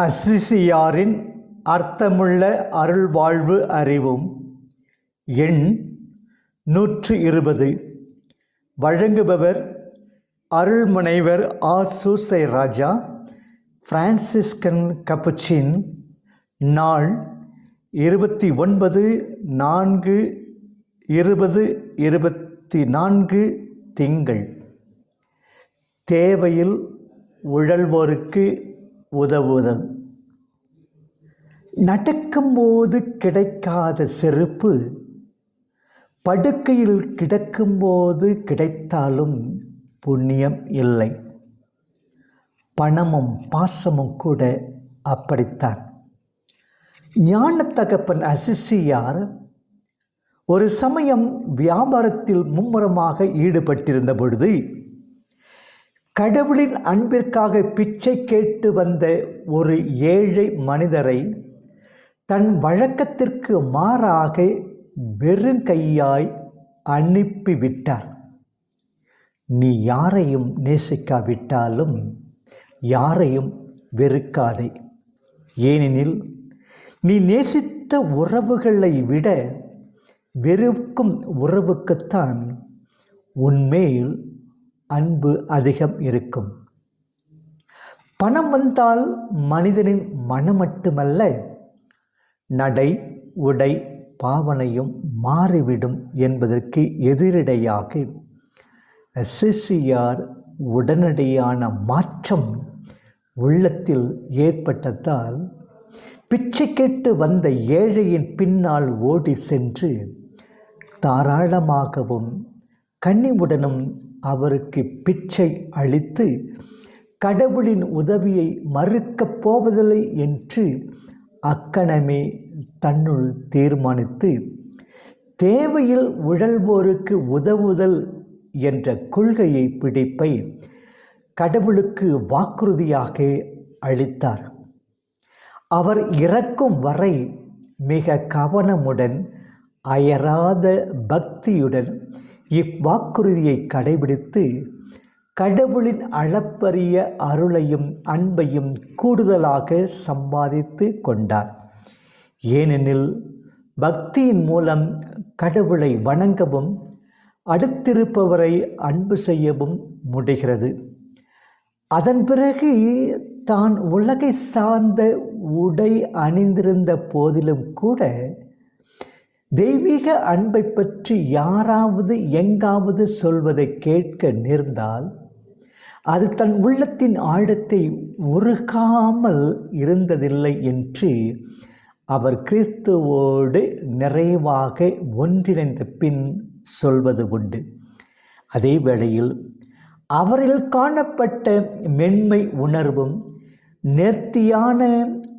அசிசியாரின் அர்த்தமுள்ள அருள்வாழ்வு அறிவும். எண் நூற்று இருபது வழங்குபவர் அருள்முனைவர் ஆ சூசை ராஜா பிரான்சிஸ்கன் கப்புச்சின் நாள் இருபத்தி ஒன்பது நான்கு இருபது இருபத்தி நான்கு திங்கள். தேவையில் உழல்வோருக்கு உதவுதல் நடக்கும்போது கிடைக்காத செருப்பு படுக்கையில் கிடக்கும்போது கிடைத்தாலும் புண்ணியம் இல்லை. பணமும் பாசமும் கூட அப்படித்தான். ஞானத்தகப்பன் அசிசியார் ஒரு சமயம் வியாபாரத்தில் மும்முரமாக ஈடுபட்டிருந்த பொழுது கடவுளின் அன்பிற்காக பிச்சை கேட்டு வந்த ஒரு ஏழை மனிதரை தன் வழக்கத்திற்கு மாறாக வெறுங்கையாய் அனுப்பிவிட்டார். நீ யாரையும் நேசிக்காவிட்டாலும் யாரையும் வெறுக்காதே. ஏனெனில் நீ நேசித்த உறவுகளை விட வெறுக்கும் உறவுக்குத்தான் உன்மேல் அன்பு அதிகம் இருக்கும். பணம் வந்தால் மனிதனின் மனம் மட்டுமல்ல நடை உடை பாவனையும் மாறிவிடும் என்பதற்கு எதிரிடையாக சிசிஆர் உடனடியான மாற்றம் உள்ளத்தில் ஏற்பட்டதால் பிச்சை கேட்டு வந்த ஏழையின் பின்னால் ஓடி சென்று தாராளமாகவும் கன்னிவுடனும் அவருக்கு பிச்சை அளித்து கடவுளின் உதவியை மறுக்கப் போவதில்லை என்று அக்கணமே தன்னுள் தீர்மானித்து தேவையில் உழல்வோருக்கு உதவுதல் என்ற கொள்கையை பிடிப்பை கடவுளுக்கு வாக்குறுதியாக அளித்தார். அவர் இறக்கும் வரை மிக கவனமுடன் அயராத பக்தியுடன் இவ்வாக்குறுதியை கடைபிடித்து கடவுளின் அளப்பரிய அருளையும் அன்பையும் கூடுதலாக சம்பாதித்து கொண்டார். ஏனெனில் பக்தியின் மூலம் கடவுளை வணங்கவும் அடுத்திருப்பவரை அன்பு செய்யவும் முடிகிறது. அதன் பிறகு தான் உலகை சார்ந்த உடை அணிந்திருந்த போதிலும் கூட தெய்வீக அன்பை பற்றி யாராவது எங்காவது சொல்வதை கேட்க நேர்ந்தால் அது தன் உள்ளத்தின் ஆழத்தை உருகாமல் இருந்ததில்லை என்று அவர் கிறிஸ்துவோடு நிறைவாக ஒன்றிணைந்த பின் சொல்வது உண்டு. அதே வேளையில் அவரில் காணப்பட்ட மென்மை உணர்வும் நேர்த்தியான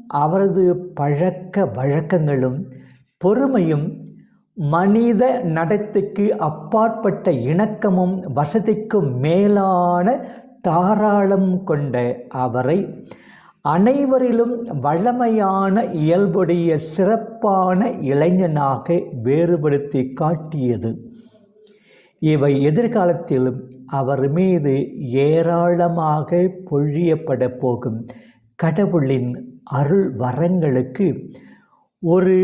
அவரது பழக்க வழக்கங்களும் பொறுமையும் மனித நடத்தைக்கு அப்பாற்பட்ட இணக்கமும் வசதிக்கும் மேலான தாராளம் கொண்ட அவரை அனைவரிலும் வளமையான இயல்புடைய சிறப்பான இளைஞனாக வேறுபடுத்தி காட்டியது. இவை எதிர்காலத்திலும் அவர் மீது ஏராளமாக பொழியப்பட போகும். கடவுளின் அருள் வரங்களுக்கு ஒரு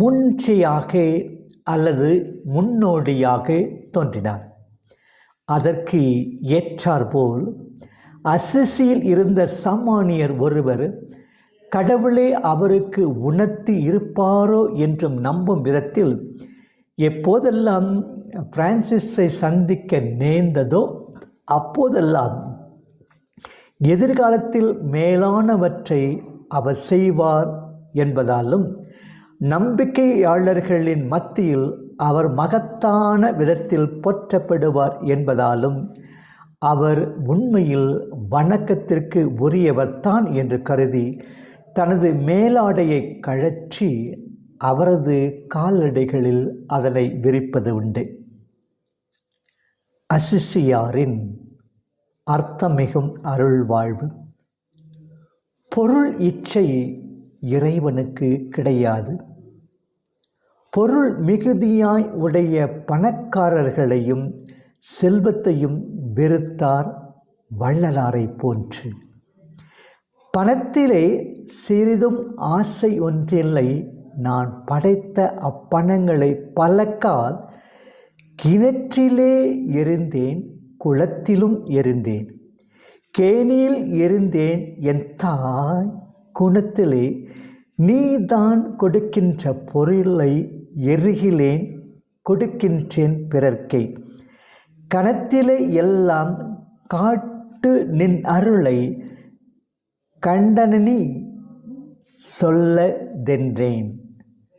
முன்சியாக அல்லது முன்னோடியாக தோன்றினார். அதற்கு ஏற்றாற்போல் அசிசியில் இருந்த சாமானியர் ஒருவர் கடவுளே அவருக்கு உணர்த்தி இருப்பாரோ? என்றும் நம்பும் விதத்தில் எப்போதெல்லாம் பிரான்சிஸை சந்திக்க நேர்ந்ததோ அப்போதெல்லாம் எதிர்காலத்தில் மேலானவற்றை அவர் செய்வார் என்பதாலும் நம்பிக்கையாளர்களின் மத்தியில் அவர் மகத்தான விதத்தில் போற்றப்படுவார் என்பதாலும் அவர் உண்மையில் வணக்கத்திற்கு உரியவர்தான் என்று கருதி தனது மேலாடையை கழற்றி அவரது காலடைகளில் அதனை விரிப்பது உண்டு. அசிஷியாரின் அர்த்தமிகும் அருள் வாழ்வு பொருள் இச்சை இறைவனுக்கு கிடையாது. பொருள் மிகுதியாய் உடைய பணக்காரர்களையும் செல்வத்தையும் வெறுத்தார் வள்ளலாரை போன்று. பணத்திலே சிறிதும் ஆசை ஒன்றில்லை. நான் படைத்த அப்பணங்களை பலக்கால் கிணற்றிலே எரிந்தேன் குளத்திலும் எரிந்தேன் கேணியில் இருந்தேன் என் தாய் குணத்திலே நீதான் கொடுக்கின்ற பொருளை எருகிலேன் கொடுக்கின்றேன் பிறர்க்கே. கணத்திலே எல்லாம் காட்டு நின் அருளை கண்டனனி சொல்லதென்றேன்.